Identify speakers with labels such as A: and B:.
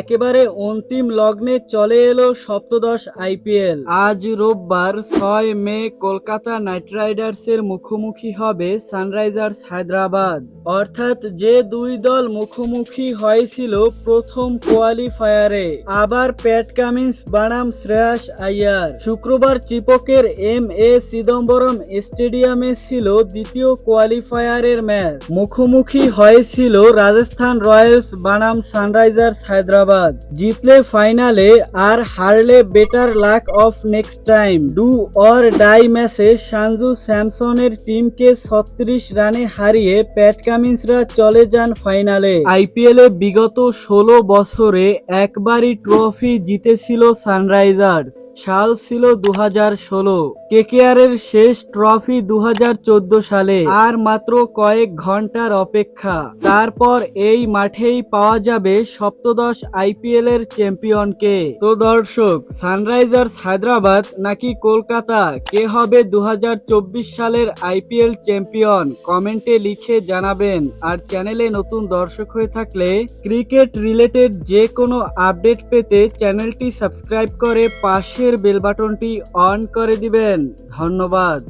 A: একেবারে অন্তিম লগ্নে চলে এলো সপ্তদশ আইপিএল আজ রোববার ছয় মে কলকাতা নাইট রাইডার্সের মুখোমুখি হবে সানরাইজার্স হায়দ্রাবাদ। অর্থাৎ যে দুই দল মুখোমুখি হয়েছিল প্রথম কোয়ালিফায়ারে, আবার প্যাট কামিন্স বানাম শ্রেয়াস আইয়ার শুক্রবার চিপকের এম এ চিদম্বরম স্টেডিয়ামে ছিল দ্বিতীয় কোয়ালিফায়ারের ম্যাচ। মুখোমুখি হয়েছিল রাজস্থান রয়্যালস বানাম সানরাইজার্স হায়দ্রাবাদ। জিতলে ফাইনালে আর হারলে better luck of next time do or die ম্যাচে সানজু স্যামসনের টিমকে ছত্রিশ রানে হারিয়ে প্যাট কামিন্সরা চলে যান ফাইনালে। আইপিএল বিগত ষোলো বছরে একবারই ট্রফি জিতেছিল সানরাইজার্স সাল ছিল দু হাজার ষোলো। কেকেআরের শেষ ট্রফি দু হাজার চোদ্দ সালে। আর মাত্র কয়েক ঘণ্টার অপেক্ষা। তারপর এই মাঠেই পাওয়া যাবে সপ্তদশ আইপিএল এর চ্যাম্পিয়নকে তো দর্শক, সানরাইজার্স হায়দ্রাবাদ নাকি কলকাতা? কে হবে দু হাজার চব্বিশ সালের আইপিএল চ্যাম্পিয়ন? কমেন্টে লিখে জানাবেন। আর চ্যানেলে নতুন দর্শক হয়ে থাকলে ক্রিকেট রিলেটেড যে কোনো আপডেট পেতে চ্যানেলটি সাবস্ক্রাইব করে পাশের বেল বাটনটি অন করে দিবেন। ধন্যবাদ।